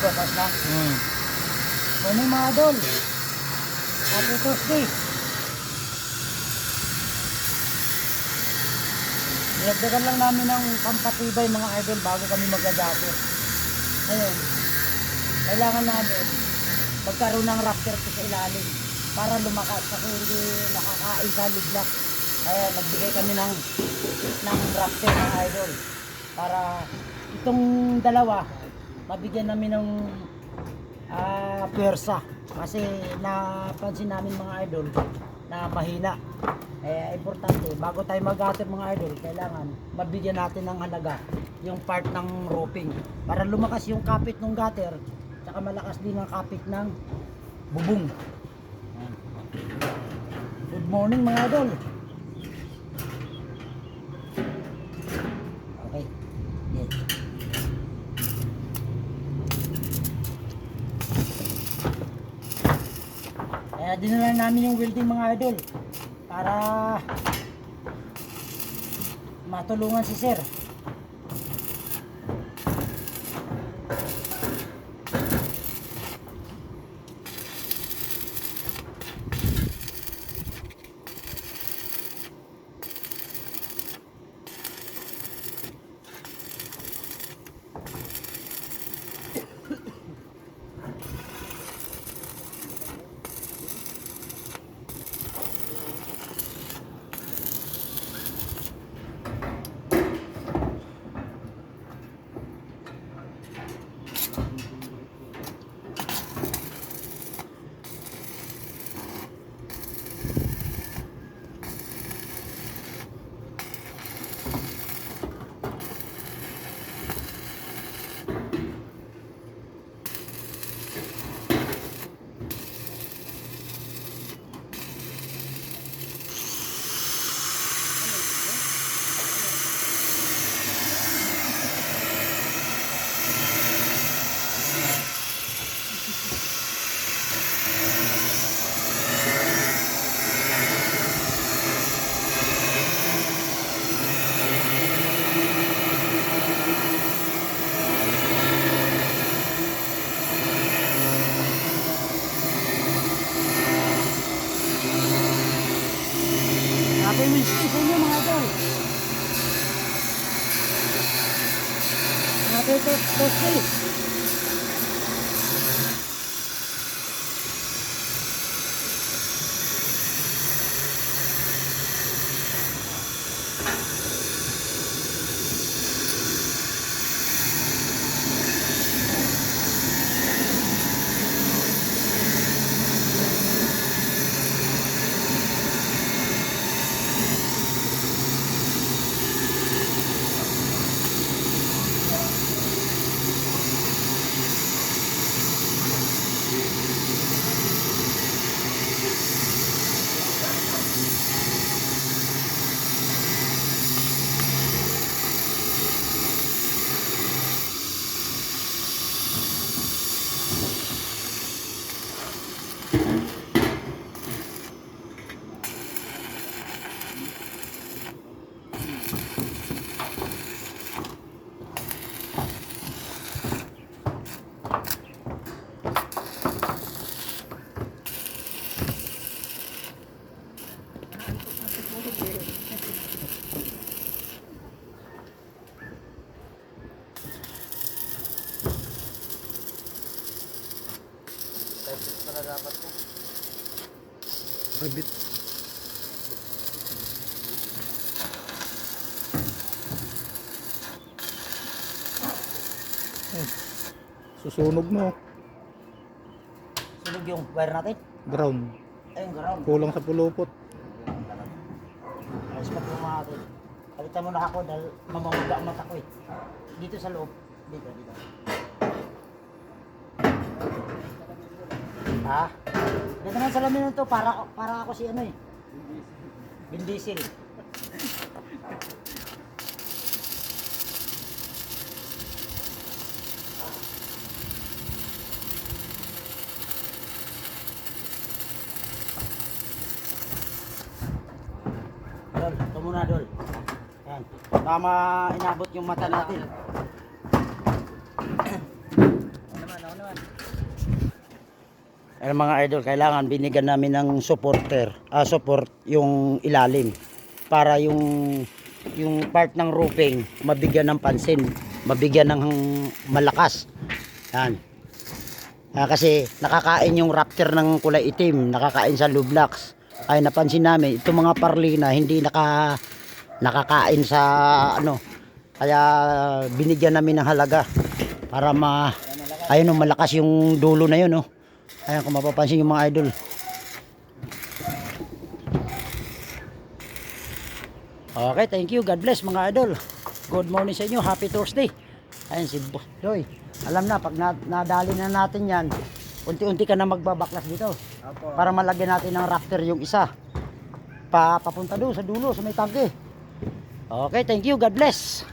batas na. Hmm. Morning mga idol. Happy Tuesday. Nilagdagan lang namin ng pampatibay mga idol bago kami magagapo. Ngayon, kailangan namin magkaroon ng rafter ko sa ilalim para lumakas kasi hindi nakakain sa liglak. Kaya nagbigay kami ng ng rafter mga idol para itong dalawa mabigyan namin ng ah pwersa. Kasi napansin namin mga idol na mahina. Eh importante bago tayo mag-gutter mga idol kailangan mabigyan natin ng halaga yung part ng roping. Para lumakas yung kapit ng gutter saka malakas din ang kapit ng bubong. Good morning mga idol okay yes. Kaya dinala namin yung welding mga idol para matulungan si sir. Happy Wednesday sa inyo mga idol. Happy Tues- Tuesday. Ribbit. Eh, Susunog no. Sunog yung wire natin. Ground. Ayun, ground. Kulang sa pulupot. Ayos pa po mga atin. Palitan mo na ako dahil mamamuga ang mata ko eh. Dito sa loob. Dito, dito. Ha? Ganda ng salamin nito para para ako si ano eh. Vin Diesel. Dol, ito muna dol. Yan. Tama inabot yung mata natin. Ano naman, ano Ayan mga idol, kailangan binigyan namin ng supporter, ah, support yung ilalim para yung yung part ng roofing mabigyan ng pansin, mabigyan ng malakas. Yan. Ah, kasi nakakain yung raptor ng kulay itim, nakakain sa lublax. Ay napansin namin, itong mga parlina hindi naka nakakain sa ano. Kaya binigyan namin ng halaga para ma ayun malakas yung dulo na yun oh. Ayan kung mapapansin yung mga idol. Okay, thank you. God bless mga idol. Good morning sa inyo. Happy Thursday. Ayan si Joy. Alam na, pag na, nadali na natin yan, unti-unti ka na magbabaklas dito. Para malagyan natin ng raptor yung isa. Pa, papunta doon sa dulo, sa may tangke. Okay, thank you. God bless.